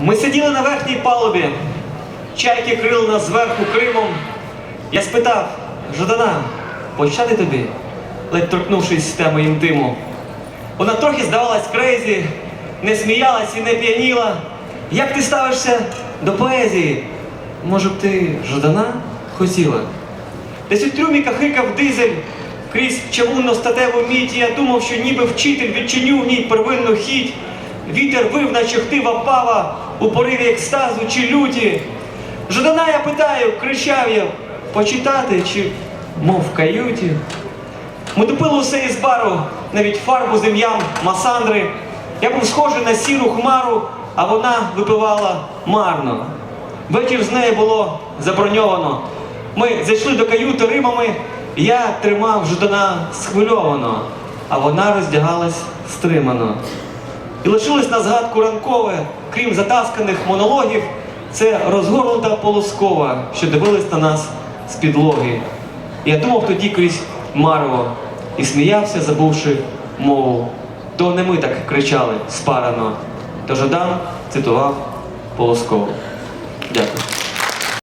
Ми сиділи на верхній палубі, чайки крили нас зверху Кримом. Я спитав, Жадана, почати тобі, ледь торкнувшись теми інтиму. Вона трохи здавалась крейзі, не сміялась і не п'яніла. Як ти ставишся до поезії? Може б ти Жадана хотіла? Десь у трюмі кахикав дизель, крізь чавунно статеву мідь, я думав, що ніби вчитель відчинюв в ній первинну хіть. Вітер вив, наче хтива пава у пориві екстазу чи люті. Жадана я питаю, кричав я, почитати чи мов в каюті. Ми допили усе із бару, навіть фарбу з ім'ям Масандри. Я був схожий на сіру хмару, а вона випивала марно. Вечір з нею було заброньовано. Ми зайшли до каюти римами, я тримав Ждана схвильовано, а вона роздягалась стримано. І лишилось на згадку ранкове, крім затасканих монологів, це розгорнута полоскова, що дивилась на нас з підлоги. Я думав тоді крізь марево і сміявся, забувши мову. То не ми так кричали спарано. То Жадан цитував Полоскову. Дякую.